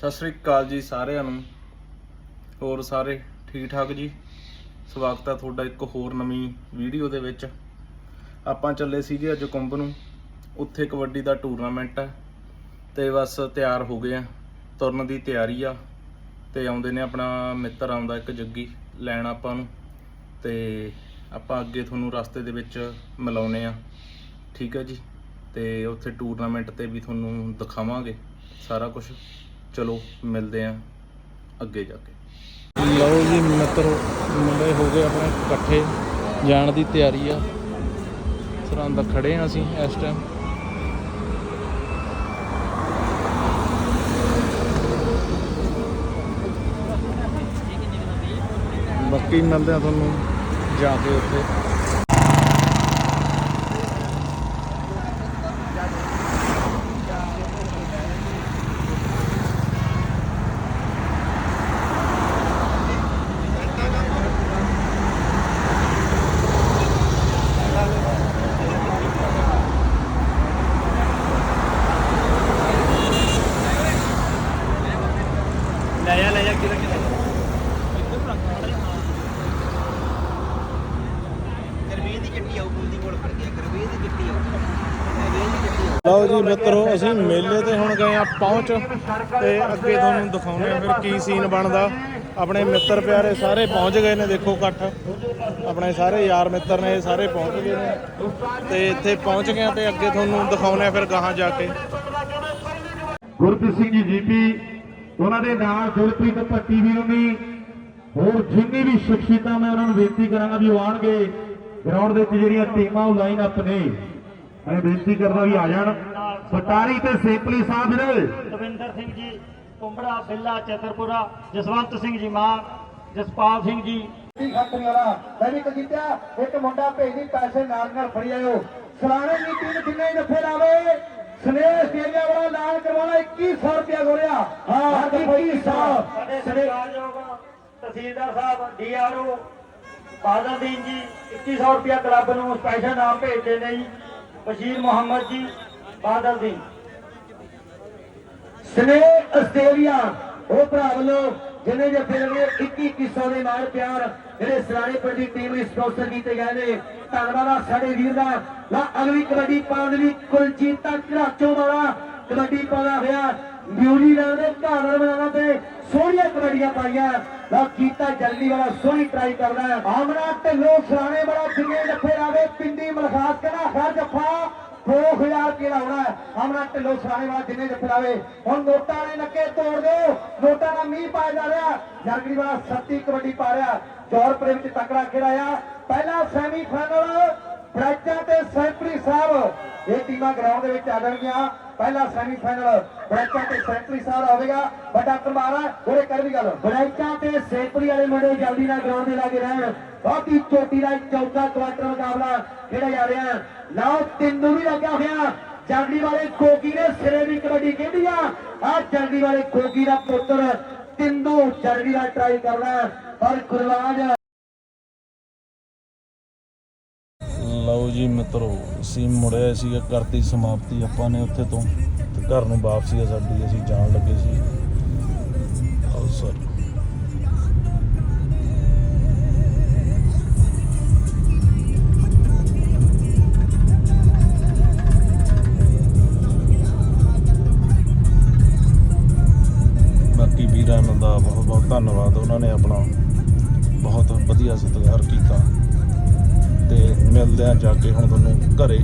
ਸਤਿ ਸ੍ਰੀ ਅਕਾਲ ਜੀ ਸਾਰਿਆਂ ਨੂੰ। ਹੋਰ ਸਾਰੇ ਠੀਕ ਠਾਕ ਜੀ? ਸਵਾਗਤ ਹੈ ਤੁਹਾਡਾ ਇੱਕ ਹੋਰ ਨਵੀਂ ਵੀਡੀਓ ਦੇ ਵਿੱਚ। ਆਪਾਂ ਚੱਲੇ ਸੀਗੇ ਅੱਜ ਕੁੰਭ ਨੂੰ। ਉੱਥੇ ਕਬੱਡੀ ਦਾ ਟੂਰਨਾਮੈਂਟ ਹੈ ਤੇ ਬਸ ਤਿਆਰ ਹੋ ਗਏ ਆ। ਤੁਰਨ ਦੀ ਤਿਆਰੀ ਆ ਤੇ ਆਉਂਦੇ ਨੇ ਆਪਣਾ ਮਿੱਤਰ ਆਉਂਦਾ ਇੱਕ ਜੱਗੀ ਲੈਣ ਆਪਾਂ ਨੂੰ। ਤੇ ਆਪਾਂ ਅੱਗੇ ਤੁਹਾਨੂੰ ਰਸਤੇ ਦੇ ਵਿੱਚ ਮਿਲਾਉਨੇ ਆ। ਠੀਕ ਹੈ ਜੀ? ਤੇ ਉੱਥੇ ਟੂਰਨਾਮੈਂਟ ਤੇ ਵੀ ਤੁਹਾਨੂੰ ਦਿਖਾਵਾਂਗੇ ਸਾਰਾ ਕੁਝ ਚਲੋ, ਮਿਲਦੇ ਆ ਅੱਗੇ ਜਾ ਕੇ। ਲਓ ਜੀ, ਮਿੱਤਰੋ, ਮੁੰਡੇ ਹੋ ਗਏ ਆਪਣੇ ਇਕੱਠੇ, ਜਾਣ ਦੀ ਤਿਆਰੀ ਆ। ਸਰਹੰਦ ਖੜੇ ਆ ਅਸੀਂ ਇਸ ਟਾਈਮ ਬਾਕੀ ਮਿਲਦੇ ਆ ਤੁਹਾਨੂੰ ਜਾ ਕੇ ਉੱਥੇ ਲੈ ਜਾ ਲੈ ਜਾ ਕਿਹਦਾ ਕਿਹਦਾ ਕਰਵੇ ਦੀ ਕੋਲ ਫੜ ਗਿਆ ਕਰਵੇ ਦੀ ਚੱਟੀ ਲਓ ਜੀ ਮਿੱਤਰੋ, ਅਸੀਂ ਮੇਲੇ ਤੇ ਹੁਣ ਗਏ ਆ ਪਹੁੰਚ ਤੇ ਅੱਗੇ ਤੁਹਾਨੂੰ ਦਿਖਾਉਣੇ ਆ ਫਿਰ ਕੀ ਸੀਨ ਬਣਦਾ। ਆਪਣੇ ਮਿੱਤਰ ਪਿਆਰੇ ਸਾਰੇ ਪਹੁੰਚ ਗਏ ਨੇ, ਦੇਖੋ ਇਕੱਠ। ਆਪਣੇ ਸਾਰੇ ਯਾਰ ਮਿੱਤਰ ਨੇ ਸਾਰੇ ਪਹੁੰਚ ਗਏ ਨੇ। ਤੇ ਇੱਥੇ ਪਹੁੰਚ ਗਏ ਤੇ ਅੱਗੇ ਤੁਹਾਨੂੰ ਦਿਖਾਉਣੇ ਆ ਫਿਰ ਗਾਹਾਂ ਜਾ ਕੇ। ਗੁਰਪ੍ਰੀਤ ਸਿੰਘ ਜੀ, ਜੀਪੀ, ਉਹਨਾਂ ਦੇ ਨਾਲ ਗੁਰਪ੍ਰੀਤ ਭੱਟੀ ਵੀਰ ਨੇ ਹੋਰ ਜਿੰਨੀ ਵੀ ਸ਼ਖਸੀਅਤਾਂ ਮੈਂ ਉਹਨਾਂ ਨੂੰ ਬੇਨਤੀ ਕਰਾਂਗਾ ਵੀ ਉਹ ਆਉਣਗੇ। ਗਰਾਊਂਡ ਦੇ ਵਿੱਚ ਜਿਹੜੀਆਂ ਟੀਮਾਂ ਉਹ ਲਾਈਨ ਅਪ ਨੇ ਮੈਂ ਬੇਨਤੀ ਕਰਦਾ ਵੀ ਆ ਜਾਣ। ਪਟਾਰੀ ਤੇ ਸੇਪਲੀ ਸਾਹਿਬ ਨੇ। ਦਵਿੰਦਰ ਸਿੰਘ ਜੀ ਕੁੰਬੜਾ ਬਿੱਲਾ ਚਤਰਪੁਰਾ ਜਸਵੰਤ ਸਿੰਘ ਜੀ ਮਾਨ ਜਸਪਾਲ ਸਿੰਘ ਜੀ। ਦੀ ਖੱਤਰੀ ਵਾਲਾ ਮੈਂ ਵੀ ਕਜੀਤਿਆ ਇੱਕ ਮੁੰਡਾ ਭੇਜੀ ਪੈਸੇ ਨਾਲ ਨਾਲ ਫੜੀ ਆਇਓ। ਸਲਾਣੇ ਦੀ ਟੀਮ ਜਿੰਨੇ ਨਫੇ ਲਾਵੇ ਸਨੇਹ ਸਟੇਡੀਆ ਵਾਲਾ ਐਲਾਨ ਕਰਵਾਉਣਾ 2100 ਰੁਪਇਆ ਗੋਲਿਆ। ਹਾਂ 2100 ਸਾਡੇ ਸਤਿਕਾਰਯੋਗ ਤਹਿਸੀਲਦਾਰ ਸਾਹਿਬ ਡੀਆਰਓ ਬਾਦਲ ਦੀਨ ਜੀ 2100 ਰੁਪਇਆ ਕਲੱਬ ਨੂੰ ਸਪੈਸ਼ਲ ਨਾਮ ਭੇਜਦੇ ਨੇ ਜੀ ਬਸ਼ੀਰ ਮੁਹੰਮਦ ਜੀ, ਬਾਦਲ ਦੀਨ ਆਸਟ੍ਰੇਲੀਆ, ਉਹ ਭਰਾ ਵੱਲੋਂ ਜਿਹਨੇ ਜੇ ਫਿਰ ਨੇ 2100 ਦੇ ਨਾਲ ਪਿਆਰ ਜਿਹੜੇ ਸਰਾਣੇ ਪਿੰਡ ਦੀ ਟੀਮ ਲਈ ਸਪਾਂਸਰ ਕੀਤੇ ਗਏ ਨੇ, ਧੰਨਵਾਦ ਆ ਸਾਡੇ ਵੀਰ ਦਾ। ਲਾ ਅਗਲੀ ਕਬੱਡੀ ਪਾਉਣ ਲਈ ਕੁਲਜੀਤ ਘਰਾਚੋ ਵਾਲਾ ਕਬੱਡੀ ਪਾਉਂਦਾ ਹੋਇਆ ਨਿਊਜ਼ੀਲੈਂਡ ਦੇ ਘਾਣਰ ਬਣਾਉਣਾ ਤੇ ਸੋਹਣੀਆਂ ਕਬੱਡੀਆਂ ਪਾਈਆਂ। ਲਾ ਕੀਤਾ ਜਲਦੀ ਵਾਲਾ, ਸੋਹਣੀ ਟਰਾਈ ਕਰਦਾ ਹੈ। ਆਮਨਾ ਢਿੱਲੋਂ ਸਰਾਣੇ ਵਾਲਾ ਜਿੰਨੇ ਜੱਫੇ ਲਾਵੇ ਪਿੰਡੀ ਮਲਖਾਸ ਕਹਿੰਦਾ, ਹਰ ਜੱਫਾ 2000 ਰੁਪਏ ਲਾਉਣਾ ਹਮਰਾ ਢਿੱਲੋ ਸਰਾਣੇ ਵਾਲਾ ਜਿੰਨੇ ਜੱਫੇ ਲਾਵੇ। ਹੁਣ ਨੋਟਾਂ ਵਾਲੇ ਨੱਕੇ ਤੋੜ ਦਿਓ। ਨੋਟਾਂ ਦਾ ਮੀਂਹ ਪਾਇਆ ਜਾ ਰਿਹਾ। ਜਰਗੜੀ ਵਾਲਾ ਸੱਤੀ ਕਬੱਡੀ ਪਾ ਰਿਹਾ। ਯੂਰਪ ਦੇ ਵਿੱਚ ਤਕੜਾ ਖੇਡਾਇਆ ਪਹਿਲਾ ਸੈਮੀ ਫਾਈਨਲ ਤੇ ਸੈਂਟਰੀ ਸਾਹਿਬ। ਇਹ ਟੀਮਾਂ ਗਰਾਊਂਡ ਦੇ ਵਿੱਚ ਆ ਜਾਣਗੀਆਂ। ਪਹਿਲਾ ਸੈਮੀ ਫਾਈਨਲ ਤੇ ਸੈਂਟਰੀ ਸਾਹਿਬ ਹੋਵੇਗਾ ਵੱਡਾ ਧਮਾਰਾ ਉਹਦੇ ਕਰ ਵੀ ਗੱਲ। ਬ੍ਰੈਚਾਂ ਤੇ ਸੈਂਟਰੀ ਵਾਲੇ ਮੁੰਡੇ ਜਲਦੀ ਨਾਲ ਗਰਾਊਂਡ ਦੇ ਲਾਗੇ ਰਹਿਣ। ਬਹੁਤੀ ਚੋਟੀ ਦਾ ਚੌਥਾ ਕੁਆਟਰ ਮੁਕਾਬਲਾ ਖੇਡਿਆ ਜਾ ਰਿਹਾ। ਲਓ, ਤਿੰਨੂ ਵੀ ਲੱਗਿਆ ਹੋਇਆ। ਜਲਦੀ ਵਾਲੇ ਕੋਕੀ ਨੇ ਸਿਰੇ ਦੀ ਕਬੱਡੀ ਖੇਡੀ ਆ। ਆ ਜਲਦੀ ਵਾਲੇ ਕੋਕੀ ਦਾ ਪੁੱਤਰ ਤਿੰਨੂ ਜਲਦੀ ਨਾਲ ਟਰਾਈ ਕਰਨਾ। ਪਰ ਗੁਰਵਾਜ ਲਓ ਜੀ ਮਿੱਤਰੋ, ਅਸੀਂ ਮੁੜਿਆ ਸੀਗਾ ਕਰਤੀ ਸਮਾਪਤੀ ਆਪਾਂ ਨੇ ਉੱਥੇ ਤੋਂ। ਤੇ ਘਰ ਨੂੰ ਵਾਪਸੀ ਆ ਸਾਡੀ, ਅਸੀਂ ਜਾਣ ਲੱਗੇ ਸੀ। ਆਓ ਸਰ। ਬਾਕੀ ਵੀਰਾਂ ਦਾ ਬਹੁਤ ਬਹੁਤ ਧੰਨਵਾਦ। ਉਹਨਾਂ ਨੇ ਆਪਣਾ ਬਹੁਤ ਵਧੀਆ ਸਤਿਕਾਰ ਕੀਤਾ। ਮਿਲਦੇ ਆ ਜਾ ਕੇ ਹੁਣ ਤੁਹਾਨੂੰ ਘਰੇ